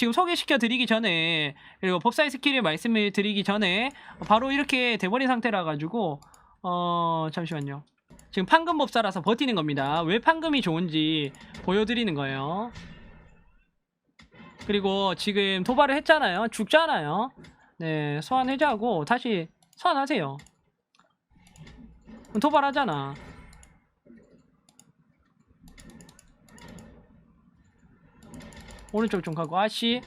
지금 소개시켜 드리기 전에 그리고 법사의 스킬을 말씀을 드리기 전에 바로 이렇게 돼버린 상태라 가지고 어 잠시만요. 지금 판금 법사라서 버티는 겁니다. 왜 판금이 좋은지 보여드리는 거예요. 그리고 지금 도발을 했잖아요. 죽잖아요. 네, 소환 해제하고 다시 소환하세요. 도발하잖아. 오른쪽 좀 가고 아씨.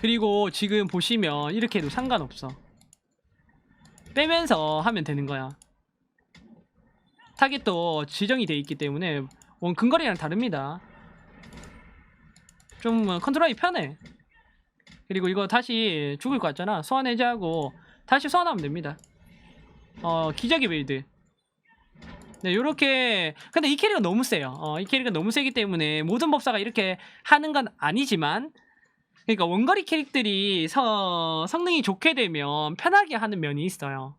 그리고 지금 보시면 이렇게 해도 상관없어. 빼면서 하면 되는 거야. 타겟도 지정이 돼 있기 때문에 원 근거리랑 다릅니다. 좀 컨트롤이 편해. 그리고 이거 다시 죽을 것 같잖아. 소환 해제하고 다시 소환하면 됩니다. 어 기적의 빌드. 네, 요렇게 근데 이 캐릭은 너무 세요. 어, 이 캐릭은 너무 세기 때문에 모든 법사가 이렇게 하는 건 아니지만 그러니까 원거리 캐릭들이 서, 성능이 좋게 되면 편하게 하는 면이 있어요.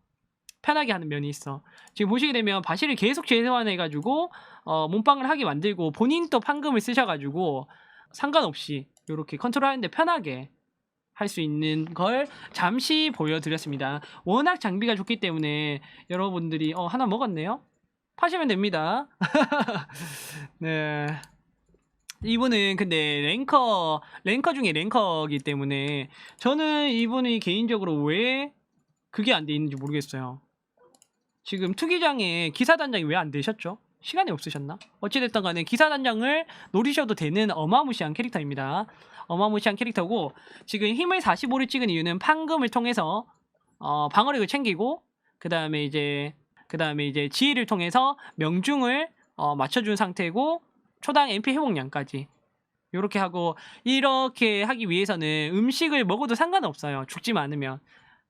편하게 하는 면이 있어. 지금 보시게 되면 바시를 계속 재소환해가지고 어, 몸빵을 하게 만들고 본인 또 판금을 쓰셔가지고 상관없이 이렇게 컨트롤하는데 편하게 할 수 있는 걸 잠시 보여드렸습니다. 워낙 장비가 좋기 때문에 여러분들이 어, 하나 먹었네요. 파시면 됩니다. 네. 이분은 근데 랭커 랭커 중에 랭커이기 때문에 저는 이분이 개인적으로 왜 그게 안 돼 있는지 모르겠어요. 지금 투기장에 기사 단장이 왜 안 되셨죠? 시간이 없으셨나? 어찌됐든 간에 기사 단장을 노리셔도 되는 어마무시한 캐릭터입니다. 어마무시한 캐릭터고 지금 힘을 45를 찍은 이유는 판금을 통해서 어, 방어력을 챙기고 그 다음에 이제 그 다음에 이제 지혜를 통해서 명중을 어, 맞춰준 상태고 초당 MP 회복량까지 이렇게 하고 이렇게 하기 위해서는 음식을 먹어도 상관없어요. 죽지만 않으면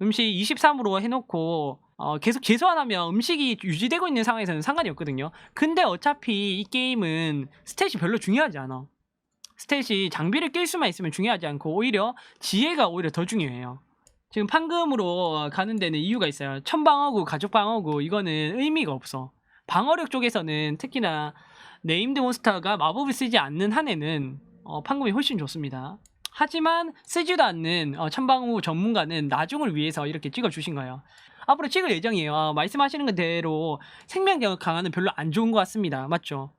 음식 23으로 해놓고 어, 계속 재소환하면 음식이 유지되고 있는 상황에서는 상관이 없거든요. 근데 어차피 이 게임은 스탯이 별로 중요하지 않아. 스탯이 장비를 낄 수만 있으면 중요하지 않고 오히려 지혜가 오히려 더 중요해요. 지금 판금으로 가는 데는 이유가 있어요. 천방어구, 가족방어구 이거는 의미가 없어. 방어력 쪽에서는 특히나 네임드 몬스터가 마법을 쓰지 않는 한에는 어, 판금이 훨씬 좋습니다. 하지만 쓰지도 않는 어, 천방우 전문가는 나중을 위해서 이렇게 찍어주신 거예요. 앞으로 찍을 예정이에요. 어, 말씀하시는 대로 생명력 강화는 별로 안 좋은 것 같습니다. 맞죠?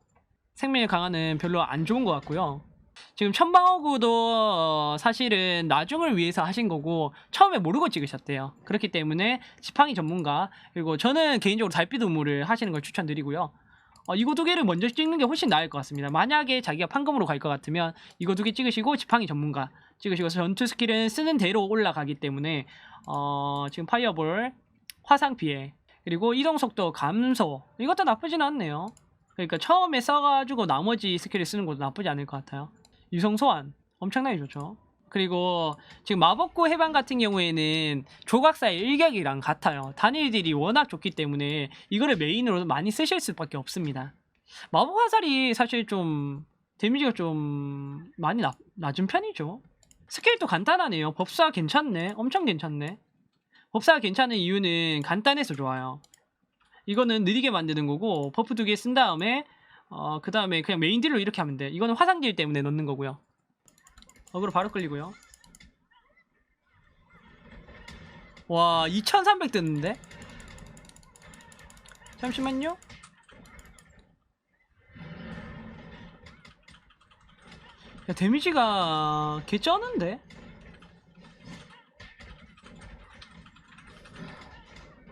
생명력 강화는 별로 안 좋은 것 같고요. 지금 천방어구도 어, 사실은 나중을 위해서 하신 거고 처음에 모르고 찍으셨대요. 그렇기 때문에 지팡이 전문가 그리고 저는 개인적으로 달빛 우물을 하시는 걸 추천드리고요. 어, 이거 두 개를 먼저 찍는 게 훨씬 나을 것 같습니다. 만약에 자기가 판금으로 갈 것 같으면 이거 두 개 찍으시고 지팡이 전문가 찍으시고 전투 스킬은 쓰는 대로 올라가기 때문에 어, 지금 파이어볼 화상 피해 그리고 이동 속도 감소 이것도 나쁘진 않네요. 그러니까 처음에 써가지고 나머지 스킬을 쓰는 것도 나쁘지 않을 것 같아요. 유성 소환 엄청나게 좋죠. 그리고 지금 마법구 해방 같은 경우에는 조각사의 일격이랑 같아요. 단일들이 워낙 좋기 때문에 이거를 메인으로 많이 쓰실 수밖에 없습니다. 마법 화살이 사실 좀 데미지가 좀 많이 나, 낮은 편이죠. 스킬도 간단하네요. 법사 괜찮네. 엄청 괜찮네. 법사가 괜찮은 이유는 간단해서 좋아요. 이거는 느리게 만드는 거고 버프 두 개 쓴 다음에 어, 그 다음에 그냥 메인 딜로 이렇게 하면 돼. 이거는 화상딜 때문에 넣는 거고요. 어그로 바로 끌리고요. 와, 2300 뜨는데? 잠시만요. 야, 데미지가 개 쩌는데?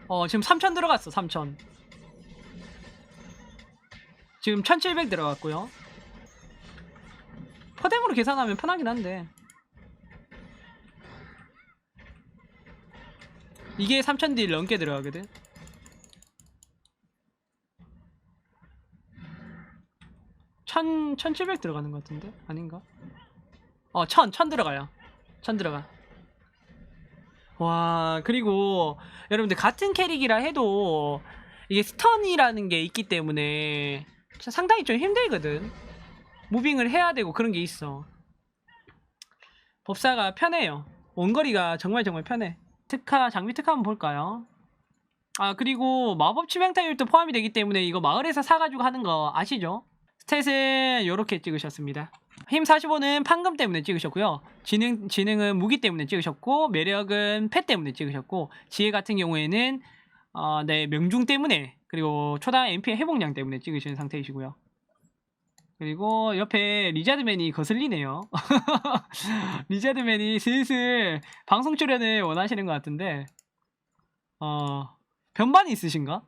어, 지금 3000 들어갔어, 3000. 지금 1700 들어갔고요. 퍼뎀으로 계산하면 편하긴 한데. 이게 3000딜 넘게 들어가거든. 천, 1700 들어가는 것 같은데? 아닌가? 어, 1000, 1000 들어가요. 1000 들어가. 와, 그리고 여러분들 같은 캐릭이라 해도 이게 스턴이라는 게 있기 때문에 상당히 좀 힘들거든. 무빙을 해야 되고 그런 게 있어. 법사가 편해요. 원거리가 정말 정말 편해. 특화, 장비 특화 한번 볼까요? 아, 그리고 마법 치명 타율도 포함이 되기 때문에 이거 마을에서 사가지고 하는 거 아시죠? 스탯은 이렇게 찍으셨습니다. 힘 45는 판금 때문에 찍으셨고요. 지능 지능은 무기 때문에 찍으셨고 매력은 패 때문에 찍으셨고 지혜 같은 경우에는 어, 네 명중 때문에 그리고 초당 MP 회복량 때문에 찍으시는 상태이시고요. 그리고 옆에 리자드맨이 거슬리네요. 리자드맨이 슬슬 방송 출연을 원하시는 것 같은데 어 변반이 있으신가?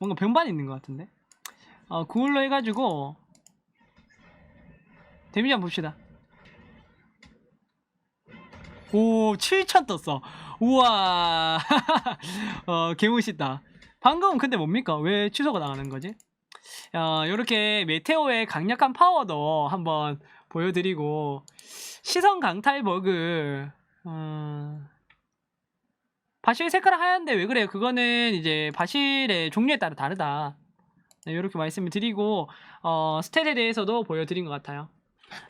뭔가 변반이 있는 것 같은데 어 그걸로 해가지고 데미지 한번 봅시다. 오, 7천 떴어. 우와. 어, 개멋있다. 방금은 근데 뭡니까? 왜 취소가 나가는 거지? 어, 요렇게 메테오의 강력한 파워도 한번 보여드리고, 시선 강탈 버그, 어, 바실 색깔 하얀데 왜 그래요? 그거는 이제 바실의 종류에 따라 다르다. 네, 이렇게 말씀을 드리고, 어, 스탯에 대해서도 보여드린 것 같아요.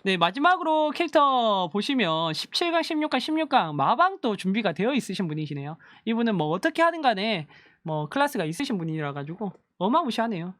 네, 마지막으로 캐릭터 보시면 17강, 16강, 16강 마방도 준비가 되어 있으신 분이시네요. 이분은 뭐 어떻게 하든 간에 뭐 클래스가 있으신 분이라 가지고 어마무시하네요.